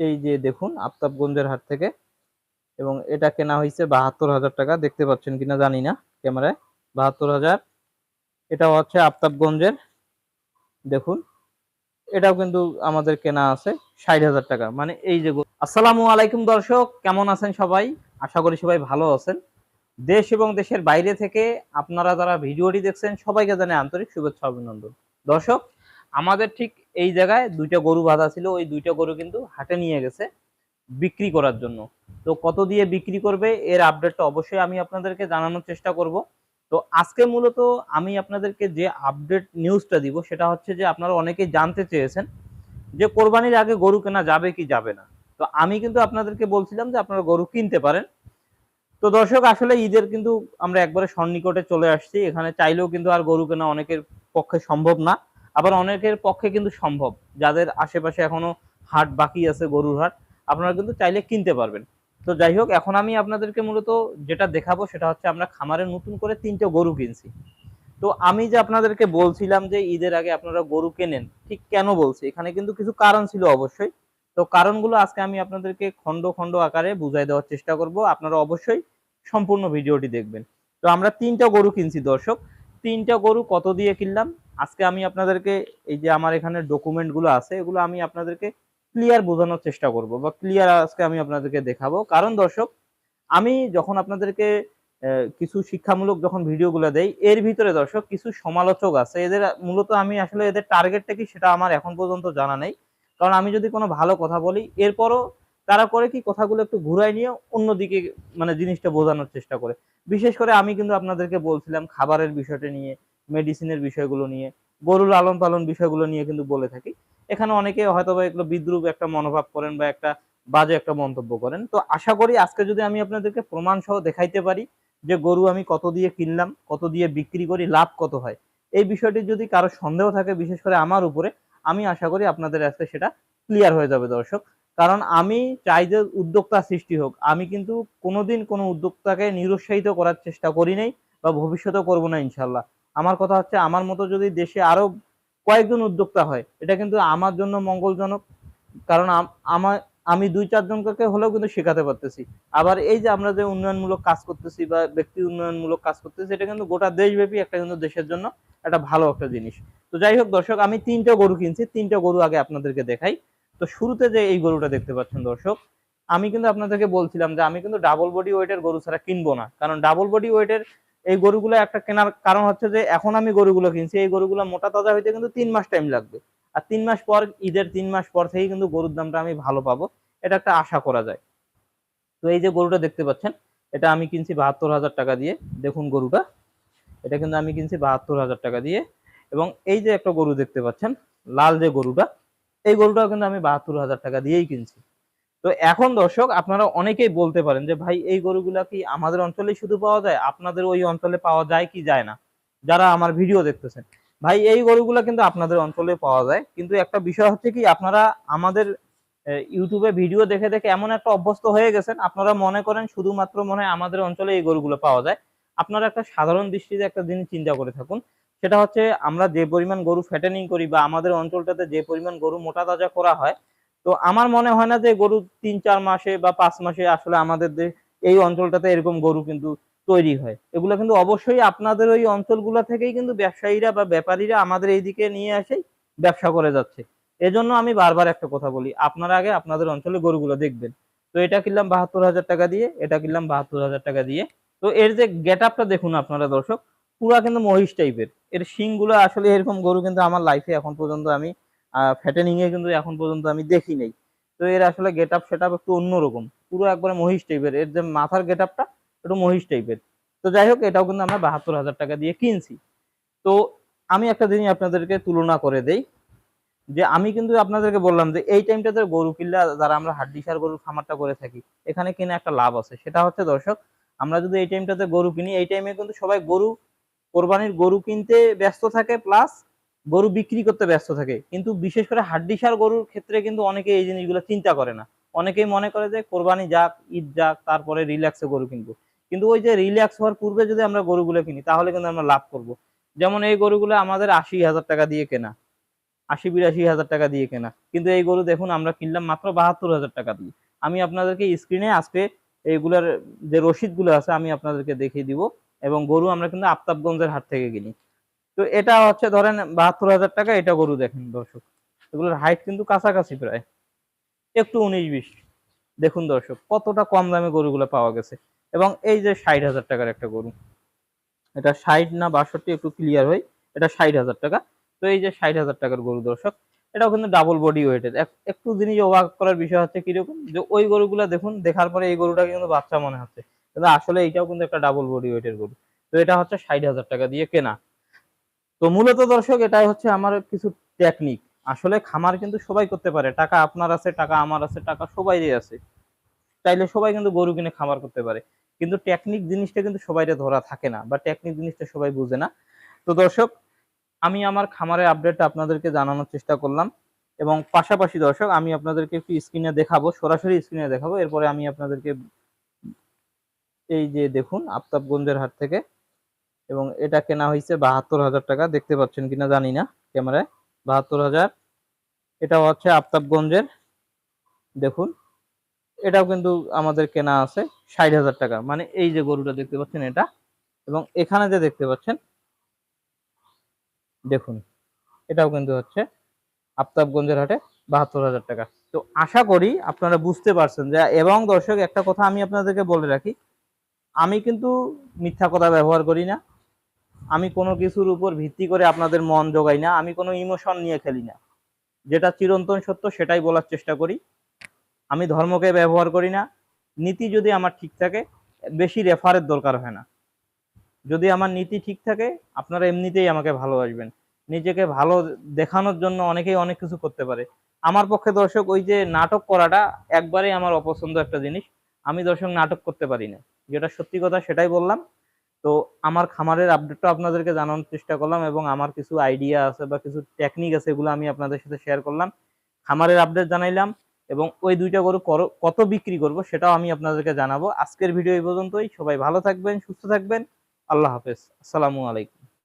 এই যে দেখুন, আফতাবগঞ্জের হাট থেকে। এবং এটা কেনা হয়েছে বাহাত্তর হাজার টাকা। দেখতে পাচ্ছেন কিনা জানি না ক্যামেরায়। বাহাত্তর হাজার। এটা হচ্ছে আফতাবগঞ্জের। দেখুন, এটাও কিন্তু আমাদের কেনা আছে ষাট হাজার টাকা। মানে এই যে। আসসালামু আলাইকুম দর্শক, কেমন আছেন সবাই? আশা করি সবাই ভালো আছেন। দেশ এবং দেশের বাইরে থেকে আপনারা যারা ভিডিওটি দেখছেন, সবাইকে জানে আন্তরিক শুভেচ্ছা, অভিনন্দন। দর্শক আমাদের ঠিক এই জায়গায় দুইটা গরু বাঁধা ছিল, ওই দুইটা গরু কিন্তু হাটে নিয়ে গেছে বিক্রি করার জন্য। তো কত দিয়ে বিক্রি করবে এর আপডেটটা অবশ্যই আমি আপনাদেরকে জানানোর চেষ্টা করব। তো আজকে মূলত আমি আপনাদেরকে যে আপডেট নিউজটা দিব, সেটা হচ্ছে যে আপনারা অনেকেই জানতে চেয়েছেন যে কোরবানির আগে গরু কেনা যাবে কি যাবে না। তো আমি কিন্তু আপনাদেরকে বলছিলাম যে আপনারা গরু কিনতে পারেন। তো দর্শক, আসলে ঈদের কিন্তু আমরা একবারে সন্নিকটে চলে আসছি। এখানে চাইলেও কিন্তু আর গরু কেনা অনেকের পক্ষে সম্ভব না। আবার অনেকের পক্ষে কিন্তু সম্ভব। যাদের আশেপাশে এখনও হাট বাকি আছে গরুর হাট, আপনারা কিন্তু চাইলে কিনতে পারবেন। তো যাই হোক, এখন আমি আপনাদেরকে মূলত যেটা দেখাবো সেটা হচ্ছে আমরা খামারে নতুন করে তিনটে গরু কিনছি। তো আমি যে আপনাদেরকে বলছিলাম যে ঈদের আগে আপনারা গরু কেনেন, ঠিক কেন বলছি? এখানে কিন্তু কিছু কারণ ছিল অবশ্যই। তো কারণগুলো আজকে আমি আপনাদেরকে খণ্ড খণ্ড আকারে বুঝাই দেওয়ার চেষ্টা করব। আপনারা অবশ্যই সম্পূর্ণ ভিডিওটি দেখবেন। তো আমরা তিনটা গরু কিনছি দর্শক। তিনটা গরু কত দিয়ে কিনলাম? আজকে আমি আপনাদেরকে এই যে আমার এখানে ডকুমেন্টগুলো আছে, এগুলো আমি আপনাদেরকে ক্লিয়ার বোঝানোর চেষ্টা করব বা ক্লিয়ার আজকে আমি আপনাদেরকে দেখাবো। কারণ দর্শক, আমি যখন আপনাদেরকে কিছু শিক্ষামূলক যখন ভিডিওগুলো দেই, এর ভিতরে দর্শক কিছু সমালোচক আছে। এদের মূলত আমি আসলে এদের টার্গেটটা কি সেটা আমার এখন পর্যন্ত জানা নেই। কারণ আমি যদি কোনো ভালো কথা বলি, এরপরও তারা করে কি কথাগুলো একটু ঘুরাই নিয়ে অন্যদিকে মানে জিনিসটা বোঝানোর চেষ্টা করে। বিশেষ করে আমি কিন্তু আপনাদেরকে বলছিলাম খাবারের বিষয়টা নিয়ে মেডিসিনের বিষয়গুলো নিয়ে, গরুর লালন পালন বিষয়গুলো নিয়ে কিন্তু বলে থাকি। এখানে অনেকে হয়তো বা এগুলো বিদ্রুপ একটা মনোভাব করেন বা একটা বাজে একটা মন্তব্য করেন। তো আশা করি আজকে যদি আমি আপনাদেরকে প্রমাণ সহ দেখাইতে পারি যে গরু আমি কত দিয়ে কিনলাম, কত দিয়ে বিক্রি করি, লাভ কত হয়, এই বিষয়টি যদি কারও সন্দেহ থাকে, বিশেষ করে আমার উপরে, আমি আশা করি আপনাদের আজকে সেটা ক্লিয়ার হয়ে যাবে দর্শক। কারণ আমি চাই যে উদ্যোক্তা সৃষ্টি হোক। আমি কিন্তু কোনোদিন কোনো উদ্যোক্তাকে নিরুৎসাহিত করার চেষ্টা করি নাই বা ভবিষ্যতেও করব না ইনশাল্লাহ আমার কথা হচ্ছে, আমার মতো যদি দেশে আরও কয়েকজন উদ্যোক্তা হয়, এটা কিন্তু আমার জন্য মঙ্গলজনক। কারণ আমার, আমি দুই চারজনকে হলেও কিন্তু শেখাতে পারতেছি। আবার এই যে আমরা যে উন্নয়নমূলক কাজ করতেছি বা ব্যক্তি উন্নয়নমূলক কাজ করতেছি, এটা কিন্তু গোটা দেশব্যাপী একটা কিন্তু দেশের জন্য একটা ভালো একটা জিনিস। তো যাই হোক দর্শক, আমি তিনটা গরু কিনছি, তিনটা গরু আগে আপনাদেরকে দেখাই। তো শুরুতে যে এই গরুটা দেখতে পাচ্ছেন দর্শক, আমি কিন্তু আপনাদেরকে বলছিলাম যে আমি কিন্তু ডাবল বডি ওয়েটের গরু ছাড়া কিনবো না। কারণ ডাবল বডি ওয়েটের এই গরুগুলো একটা কেনার কারণ হচ্ছে যে এখন আমি গরুগুলো কিনছি, এই গরুগুলো মোটা তাজা হইতে কিন্তু তিন মাস টাইম লাগবে। আর তিন মাস পর, ঈদের তিন মাস পর থেকেই কিন্তু গরুর দামটা আমি ভালো পাবো। এটা একটা আশা করা যায়। তো এই যে গরুটা দেখতে পাচ্ছেন, এটা আমি কিনছি বাহাত্তর হাজার টাকা দিয়ে। দেখুন গরুটা, এটা কিন্তু আমি কিনছি বাহাত্তর হাজার টাকা দিয়ে। এবং এই যে একটা গরু দেখতে পাচ্ছেন, লাল যে গরুটা, এই গরুটাও কিন্তু আমি বাহাত্তর হাজার টাকা দিয়েই কিনছি। তো এখন দর্শক আপনারা অনেকেই বলতে পারেন যে, ভাই, এই গরুগুলা কি আমাদের অঞ্চলে শুধু পাওয়া যায়? আপনাদের ওই অঞ্চলে পাওয়া যায় কি যায় না? যারা আমার ভিডিও দেখতেছেন। ভাই, এই গরুগুলা কিন্তু আপনাদের অঞ্চলে পাওয়া যায়। কিন্তু একটা বিষয় হচ্ছে কি, আপনারা আমাদের ইউটিউবে ভিডিও দেখে দেখে এমন একটা অভ্যস্ত হয়ে গেছেন, আপনারা মনে করেন শুধুমাত্র মনে হয় আমাদের অঞ্চলে এই গরুগুলো পাওয়া যায়। আপনারা একটা সাধারণ দৃষ্টিতে একটা জিনিস চিন্তা করে থাকুন। সেটা হচ্ছে আমরা যে পরিমাণ গরু ফ্যাটেনিং করি বা আমাদের অঞ্চলটাতে যে পরিমাণ গরু মোটা তাজা করা হয় তো আমার মনে হয় না যে গরু তিন, চার মাসে বা পাঁচ মাসে আসলে আমাদের এই অঞ্চলটাতে এরকম গরু কিন্তু তৈরি হয়। এগুলো কিন্তু অবশ্যই আপনাদের ওই অঞ্চলগুলো থেকেই কিন্তু ব্যবসায়ীরা বা ব্যাপারীরা আমাদের এইদিকে নিয়ে আসে ব্যবসা করে যাচ্ছে। এজন্য আমি বারবার একটা কথা বলি, আপনারা আগে আপনাদের অঞ্চলে গরুগুলো দেখবেন। তো এটা কিনলাম বাহাত্তর হাজার টাকা দিয়ে, এটা কিনলাম বাহাত্তর হাজার টাকা দিয়ে। তো এর যে গেট আপটা দেখুন আপনারা দর্শক, পুরা কিন্তু মহিষ টাইপের এর। শিংগুলো আসলে এরকম গরু কিন্তু আমার লাইফে এখন পর্যন্ত আমি ফ্যাটেনিং এ কিন্তু এখন পর্যন্ত আমি দেখি নাই। তো এর আসলে গেট আপ সেট আপ একটু অন্যরকম। পুরো একবারে মহিষ টাইপের এর যে মাথার গেট আপটা একটু মহিষ টাইপের তো যাই হোক, এটাও কিন্তু আমরা বাহাত্তর হাজার টাকা দিয়ে কিনছি। তো আমি একটা জিনিস আপনাদেরকে তুলনা করে দেই, যে আমি কিন্তু আপনাদেরকে বললাম যে এই টাইমটাতে গরু কিনলে, যারা আমরা হাড্ডিসার গরুর খামারটা করে থাকি, এখানে কিনে একটা লাভ আছে। সেটা হচ্ছে, দর্শক, আমরা যদি এই টাইমটাতে গরু কিনি, এই টাইমে কিন্তু সবাই গরু, কোরবানির গরু কিনতে ব্যস্ত থাকে প্লাস গরু বিক্রি করতে ব্যস্ত থাকে। কিন্তু বিশেষ করে হাড্ডিসার গরুর ক্ষেত্রে কিন্তু অনেকে এই জিনিসগুলো চিন্তা করে না। অনেকেই মনে করে যে কোরবানি যাক, ঈদ যাক, তারপরে রিল্যাক্সে গরু কিনবো। কিন্তু ওই যে রিল্যাক্স হওয়ার পূর্বে যদি আমরা গরুগুলো কিনি, তাহলে কিন্তু আমরা লাভ করব। যেমন এই গরুগুলো আমাদের আশি হাজার টাকা দিয়ে কেনা। আশি বিরাশি হাজার টাকা দিয়ে কেনা। কিন্তু এই গরু দেখুন, আমরা কিনলাম মাত্র বাহাত্তর হাজার টাকা দিয়ে। আমি আপনাদেরকে স্ক্রিনে আজকে এইগুলার যে রসিদগুলো আছে, আমি আপনাদেরকে দেখিয়ে দিব। এবং গরু আমরা কিন্তু আফতাবগঞ্জের হাট থেকে কিনি। তো এটা হচ্ছে ধরেন বাহাত্তর হাজার টাকা, এটা গরু দেখেন দর্শক। এগুলোর হাইট কিন্তু কাছাকাছি প্রায়। একটু উনিশ বিশ। দেখুন দর্শক, কতটা কম দামে গরুগুলো পাওয়া গেছে। এবং এই যে ষাট হাজার টাকার একটা গরু। এটা ষাট না বাষট্টি, একটু ক্লিয়ার হয় এটা ষাট হাজার টাকা। তো এই যে ষাট হাজার টাকার গরু দর্শক, এটাও কিন্তু ডাবল বডি ওয়েটের একটু জিনিস অবাক করার বিষয় হচ্ছে কীরকম? যে ওই গরুগুলো দেখুন, দেখার পরে এই গরুটা কিন্তু বাচ্চা মনে হচ্ছে। কিন্তু আসলে এইটাও কিন্তু একটা ডাবল বডি ওয়েটের গরু। তো এটা হচ্ছে ষাট হাজার টাকা দিয়ে কেনা। তো মূলত দর্শক, এটাই হচ্ছে আমার কিছু টেকনিক আসলে খামার কিন্তু সবাই করতে পারে। টাকা আপনার আছে, টাকা আমার আছে, টাকা সবাইরই আছে। চাইলে সবাই কিন্তু গরু কিনে খামার করতে পারে। কিন্তু টেকনিক জিনিসটা কিন্তু সবাইরে ধরা থাকে না বা টেকনিক জিনিসটা সবাই বুঝে না। তো দর্শক, আমি আমার খামারের আপডেটটা আপনাদেরকে জানানোর চেষ্টা করলাম। এবং পাশাপাশি দর্শক, আমি আপনাদেরকে একটু স্ক্রিনে দেখাবো, সরাসরি স্ক্রিনে দেখাবো। এরপরে আমি আপনাদেরকে এই যে দেখুন, আফতাবগঞ্জের হাট থেকে এবং এটা কেনা হয়েছে বাহাত্তর হাজার টাকা। দেখতে পাচ্ছেন কিনা জানি না ক্যামেরায়। বাহাত্তর হাজার। এটা হচ্ছে আফতাবগঞ্জের। দেখুন, এটাও কিন্তু আমাদের কেনা আছে ষাট হাজার টাকা। মানে এই যে গরুটা দেখতে পাচ্ছেন এটা। এবং এখানে যে দেখতে পাচ্ছেন, দেখুন, এটাও কিন্তু হচ্ছে আফতাবগঞ্জের হাটে বাহাত্তর হাজার টাকা। তো আশা করি আপনারা বুঝতে পারছেন যে, এবং দর্শক, একটা কথা আমি আপনাদেরকে বলে রাখি, আমি কিন্তু মিথ্যা কথা ব্যবহার করি না। আমি কোনো কিছুর উপর ভিত্তি করে আপনাদের মন জোগাই না, আমি কোনো ইমোশন নিয়ে খেলি না। যেটা চিরন্তন সত্য, সেটাই বলার চেষ্টা করি। আমি ধর্মকে ব্যবহার করি না, নীতি যদি আমার ঠিক থাকে, বেশি রেফারের দরকার হয় না। যদি আমার নীতি ঠিক থাকে, আপনারা এমনিতেই আমাকে ভালোবাসবেন। নিজেকে ভালো দেখানোর জন্য অনেকেই অনেক কিছু করতে পারে। আমার পক্ষে দর্শক, ওই যে নাটক করাটা একবারেই আমার অপছন্দ একটা জিনিস। আমি দর্শক নাটক করতে পারি না। যেটা সত্যি কথা, সেটাই বললাম। তো আমার খামারের আপডেটটা আপনাদেরকে জানানোর চেষ্টা করলাম এবং আমার কিছু আইডিয়া আছে বা কিছু টেকনিক আছে এগুলো আমি আপনাদের সাথে শেয়ার করলাম। খামারের আপডেট জানাইলাম এবং ওই দুইটা গরু কত বিক্রি করব সেটাও আমি আপনাদেরকে জানাব। আজকের ভিডিও এই পর্যন্তই। সবাই ভালো থাকবেন, সুস্থ থাকবেন। আল্লাহ হাফেজ। আসসালামু আলাইকুম।